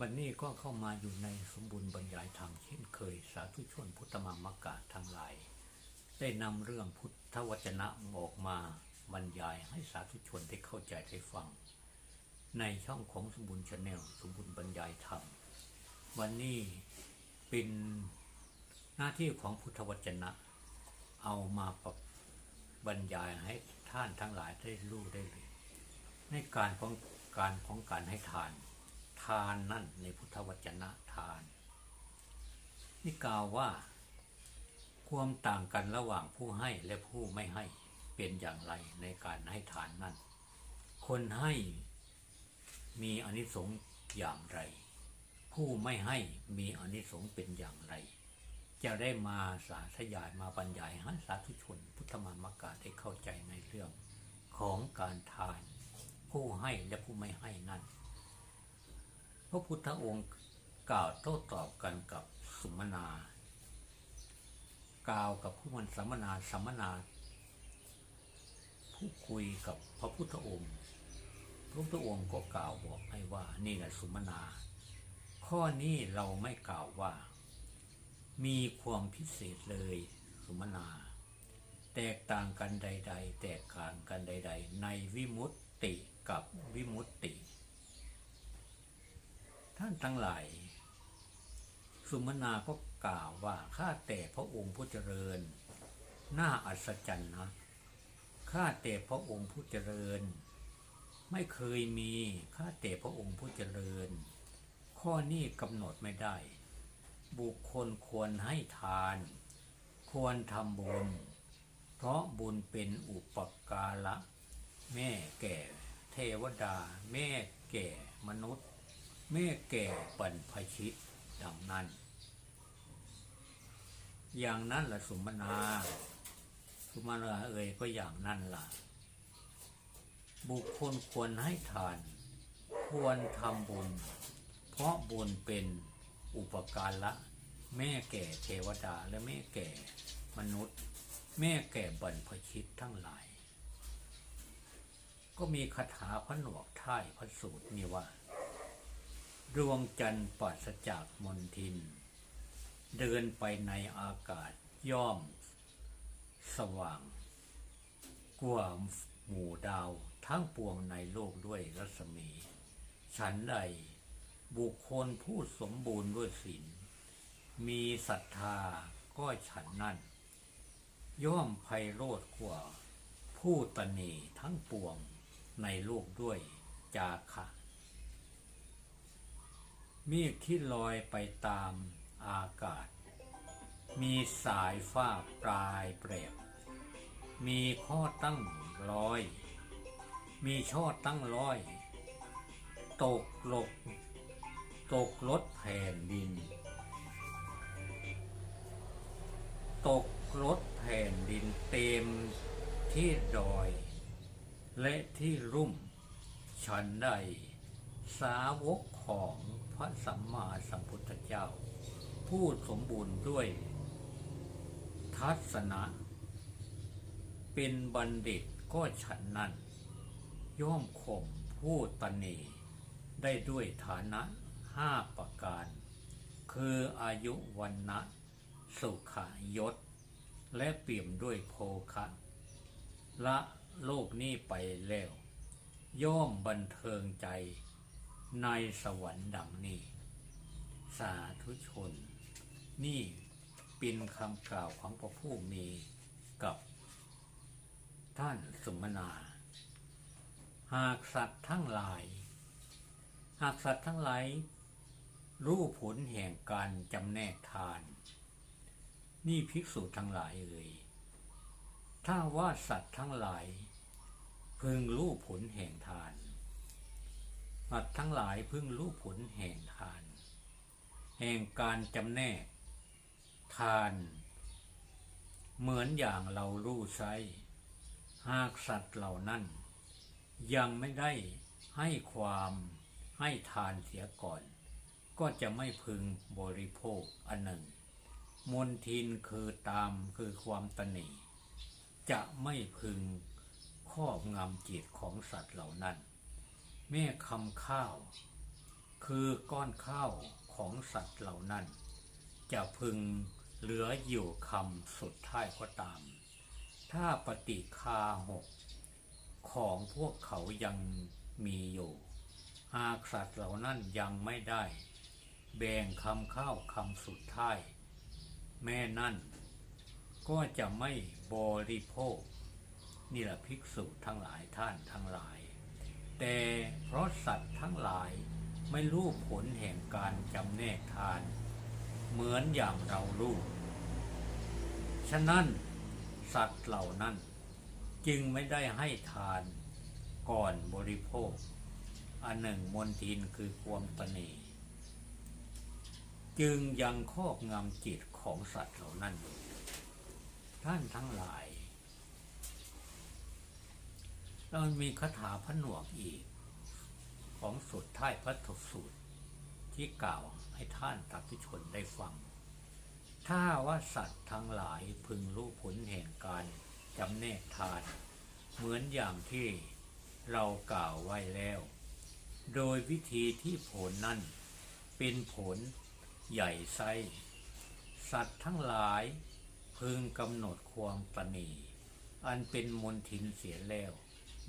วันนี้ก็เข้ามาอยู่ในสมบูรณ์บรรยายธรรมเช่นเคยสาธุชนพุทธมามกะทั้งหลาย ได้นำเรื่องพุทธวจนะออกมาบรรยายให้สาธุชนได้เข้าใจได้ฟัง ในช่องของสมบูรณ์ชาแนลสมบูรณ์บรรยายธรรม วันนี้เป็นหน้าที่ของพุทธวจนะ เอามาปรับบรรยายให้ท่านทั้งหลายได้รู้ได้เลยในการของการของการให้ทาน ทานนั่นในพุทธวจนะทาน นี่กล่าวว่า ความต่างกันระหว่างผู้ให้และผู้ไม่ให้เป็นอย่างไรในการให้ทานนั่น คนให้มีอนิสงส์อย่างไร ผู้ไม่ให้มีอนิสงส์เป็นอย่างไร จะได้มาสาธยายมาบรรยายให้สาธุชน พุทธมามกาได้เข้าใจในเรื่องของการทาน ผู้ให้และผู้ไม่ให้นั่น ระพุทธองค์กล่าวโต้ตอบกันกับสุมนากล่าวกับผู้มันสัมมนาสัมมนาผู้คุยกับพระพุทธองค์ พระพุทธองค์ก็กล่าวบอกให้ว่านี่แหละสุมนา ข้อนี้เราไม่กล่าวว่า มีความพิเศษเลยสุมนา แตกต่างกันใด ๆ แตกต่างกันใด ๆ ในวิมุตติกับวิมุตติ ท่านทั้งหลาย สุมนาก็กล่าวว่าข้าแต่พระองค์ผู้เจริญ น่าอัศจรรย์นะข้าแต่พระองค์ผู้เจริญ ไม่เคยมีข้าแต่พระองค์ผู้เจริญ ข้อนี้กำหนดไม่ได้ บุคคลควรให้ทาน ควรทำบุญ เพราะบุญเป็นอุปการะแม่แก่เทวดา แม่แก่มนุษย์ แม่แก่ปัญพชิตดังนั้น อย่างนั้นละสุมนา สุมนาเอ่ยก็อย่างนั้นล่ะ บุคคลควรให้ทาน ควรทำบุญ เพราะบุญเป็นอุปการะแม่แก่เทวดาและแม่แก่มนุษย์ แม่แก่บรรพชิตทั้งหลาย ก็มีคาถาพระหนวกท้ายพระสูตรนี่ว่า ดวงจันทร์ปราศจากมนทิน เดินไปในอากาศย่อม สว่าง กว่าหมู่ดาวทั้งปวงในโลกด้วยรัศมี ฉันใดบุคคลผู้สมบูรณ์ด้วยศีลมีศรัทธาก็ฉันนั่น ย่อมไพโรธกว่า ผู้ตนีทั้งปวงในโลกด้วยจาคะ เมฆที่ลอยไปตามอากาศ มีสายฟ้าปลายแปรบมีข้อตั้งร้อย มีช่อตั้งร้อย ตกหลบตกรถแผ่นดิน ตกรถแผ่นดินเต็มที่ดอย และที่รุ่ม ฉันใดสาวกของ พระสัมมาสัมพุทธเจ้า ผู้สมบูรณ์ด้วย ทัศนะ เป็นบัณฑิตก็ฉันนั้น ย่อมข่มผู้ตนีได้ด้วยฐานะห้าประการ คืออายุวันนะสุขายศ และเปี่ยมด้วยโภคะละโลกนี้ไปแล้ว ย่อมบันเทิงใจ ในสวรรค์ดังนี้ สาธุชน นี่เป็นคำกล่าวของพระผู้มีกับท่านสมนา หากสัตว์ทั้งหลาย หากสัตว์ทั้งหลายรู้ผลแห่งการจำแนกทาน นี่ภิกษุทั้งหลายเอ่ยถ้าว่าสัตว์ทั้งหลาย พึงรู้ผลแห่งทาน สัตว์ทั้งหลายพึงรู้ผลแห่งทาน แห่งการจำแนก ทาน เหมือนอย่างเรารู้ไซหากสัตว์เหล่านั้น ยังไม่ได้ให้ความให้ทานเสียก่อน ก็จะไม่พึงบริโภคอันหนึ่ง มนทินคือตามคือความตนีจะไม่พึงครอบงำจิตของสัตว์เหล่านั้น แม่คำข้าว คือก้อนข้าวของสัตว์เหล่านั้น จะพึงเหลืออยู่คำสุดท้ายก็ตาม ถ้าปฏิคาหกของพวกเขายังมีอยู่ หากสัตว์เหล่านั้นยังไม่ได้ แบ่งคำข้าวคำสุดท้าย แม่นั่น ก็จะไม่บริโภค นี่แหละภิกษุทั้งหลายท่านทั้งหลาย แต่เพราะสัตว์ทั้งหลายไม่รู้ผลแห่งการจำแนกทาน เหมือนอย่างเรารู้ฉะนั้นสัตว์เหล่านั้นจึงไม่ได้ให้ทานก่อนบริโภค อันหนึ่งมนทินคือความตนีจึงยังครอบงำจิตของสัตว์เหล่านั้นอยู่ท่านทั้งหลาย เรามีคาถาพระหนวกอีก ของสุดท้ายพระทสูตร ที่กล่าวให้ท่านตักชนได้ฟัง ถ้าว่าสัตว์ทั้งหลายพึงรู้ผลแห่งการจำแนกทาน เหมือนอย่างที่เรากล่าวไว้แล้ว โดยวิธีที่ผลนั้นเป็นผลใหญ่ไซสัตว์ทั้งหลายพึงกำหนดความปณีอันเป็นมนทินเสียแล้ว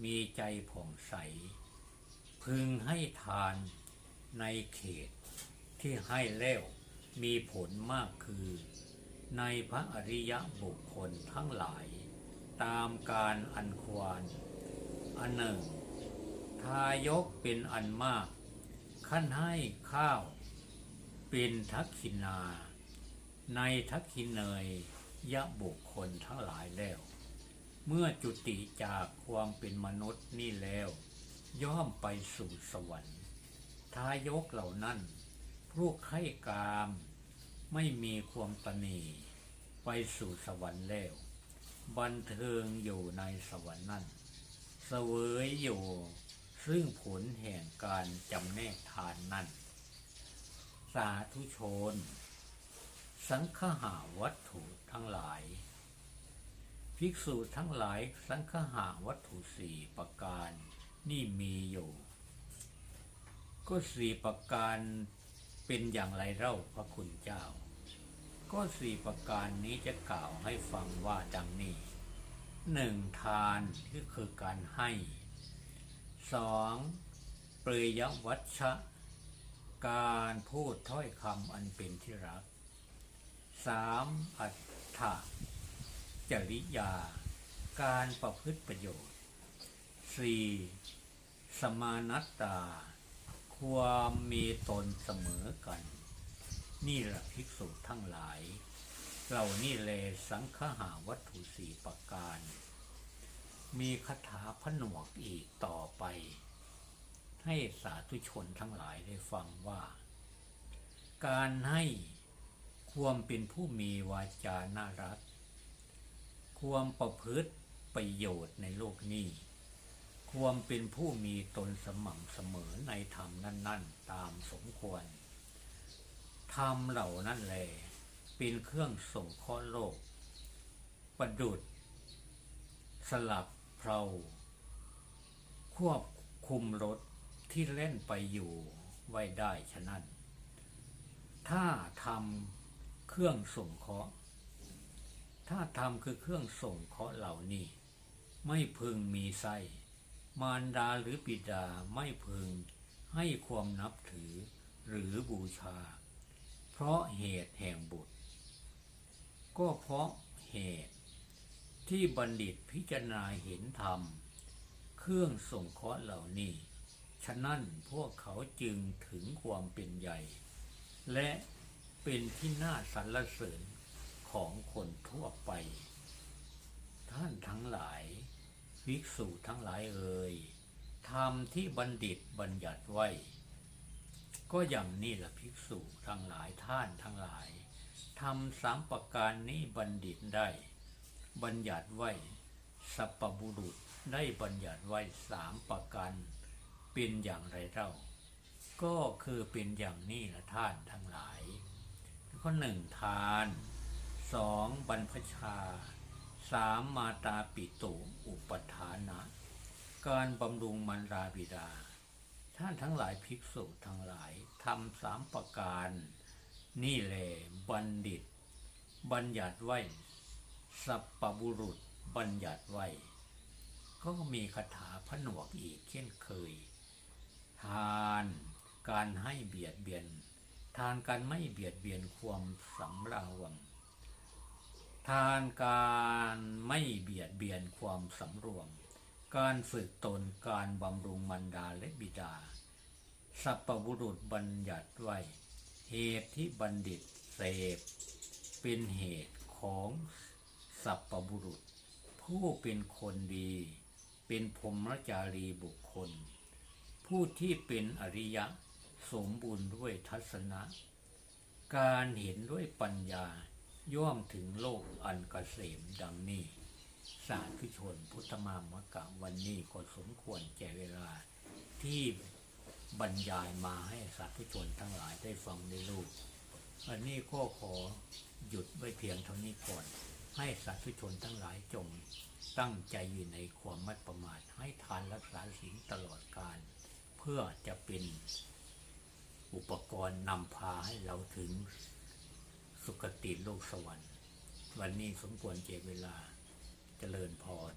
มีใจผ่องใส พึงให้ทานในเขตที่ให้แล้วมีผลมากคือ ในพระอริยบุคคลทั้งหลาย ตามการอันควรอันหนึ่ง ทายกเป็นอันมาก ขั้นให้ข้าว เป็นทักขินา ในทักขินเนยยะบุคคลทั้งหลายแล้ว เมื่อจุติจากความเป็นมนุษย์นี่แล้ว ย่อมไปสู่สวรรค์ทายกเหล่านั้นผู้ไข้กาม ไม่มีความตนีไปสู่สวรรค์แล้ว บันเทิงอยู่ในสวรรค์นั้นเสวยอยู่ ซึ่งผลแห่งการจำแนกทานนั้น สาธุชน สังฆหาวัตถุทั้งหลาย ภิกษุทั้งหลายสังฆหาวัตถุสี่ประการ นี่มีอยู่ ก็สี่ประการเป็นอย่างไรเล่าพระคุณเจ้า ก็สี่ประการนี้จะกล่าวให้ฟังว่าดังนี้หนึ่งทานที่คือการให้สองเปรยวัชะ การพูดถ้อยคำอันเป็นที่รักสามอัตถะ จริยา การประพฤติประโยชน์สี่สมานัตตา ความมีตนเสมอกัน นี่แหละภิกษุทั้งหลาย เรานี่เลสังฆหาวัตถุสี่ประการ มีคาถาผนวกอีกต่อไป ให้สาธุชนทั้งหลายได้ฟังว่า การให้ความเป็นผู้มีวาจาน่ารัก ความประพฤติประโยชน์ในโลกนี้ ความเป็นผู้มีตนสม่ำเสมอในธรรมนั่น ๆ ตามสมควร ธรรมเหล่านั้นแล เป็นเครื่องส่งข้อโลก ประดุด สลับเพลาควบคุมรถที่เล่นไปอยู่ไว้ได้ฉะนั้น ถ้าทำเครื่องส่งเคราะ ถ้าทำคือเครื่องส่งเคราะห์เหล่านี้ ไม่พึงมีไส้มารดาหรือบิดาไม่พึงให้ความนับถือหรือบูชา เพราะเหตุแห่งบุตร ก็เพราะเหตุ ที่บัณฑิตพิจารณาเห็นธรรม เครื่องส่งเคราะห์เหล่านี้ ฉะนั้นพวกเขาจึงถึงความเป็นใหญ่ และเป็นที่น่าสรรเสริญ ของคนทั่วไป ท่านทั้งหลายภิกษุทั้งหลายเอ่ยธรรมที่บัณฑิตบัญญัติไว้ ก็อย่างนี้แหละภิกษุทั้งหลายท่านทั้งหลายทำสามประการนี้บัณฑิตได้ บัญญัติไว้ สัปปบุรุษได้บัญญัติไว้สามประการเป็นอย่างไรเล่า ก็คือเป็นอย่างนี้ละท่านทั้งหลาย ข้อหนึ่งทาน สองบรรพชาสามมาตาปิตุอุปทานะ การบำรุงมาราบิดา ท่านทั้งหลายภิกษุทั้งหลายธรรมสามประการ นี่แหละบัณฑิต บัญญัติไว้ สัพปบุรุษบัญญัติไว้ ก็มีคาถาผนวกอีกเช่นเคย ทานการให้เบียดเบียน ทานการไม่เบียดเบียนความสำราวัง ทานการไม่เบียดเบียนความสำรวม การฝึกตนการบำรุงมารดาและบิดา สัพบุรุษบัญญัติไว้ เหตุที่บัณฑิตเสพ เป็นเหตุของสัพบุรุษ ผู้เป็นคนดี เป็นพรมจารีบุคคล ผู้ที่เป็นอริยะสมบูรณ์ด้วยทัศนะ การเห็นด้วยปัญญา ย่อมถึงโลกอันกเกษมดังนี้ สาธุชนพุทธมามกะวันนี้ก็สมควรแก่เวลา ที่บรรยายมาให้สาธุชนทั้งหลายได้ฟังได้รู้อันนี้ก็ขอหยุดไว้เพียงเท่านี้ก่อน ให้สาธุชนทั้งหลายจงตั้งใจอยู่ในความไม่ประมาทให้ทานรักษาศีลตลอดกาลเพื่อจะเป็นอุปกรณ์นำพาให้เราถึง สุคติโลกสวรรค์ วันนี้สมควรเจเวลาเจริญพร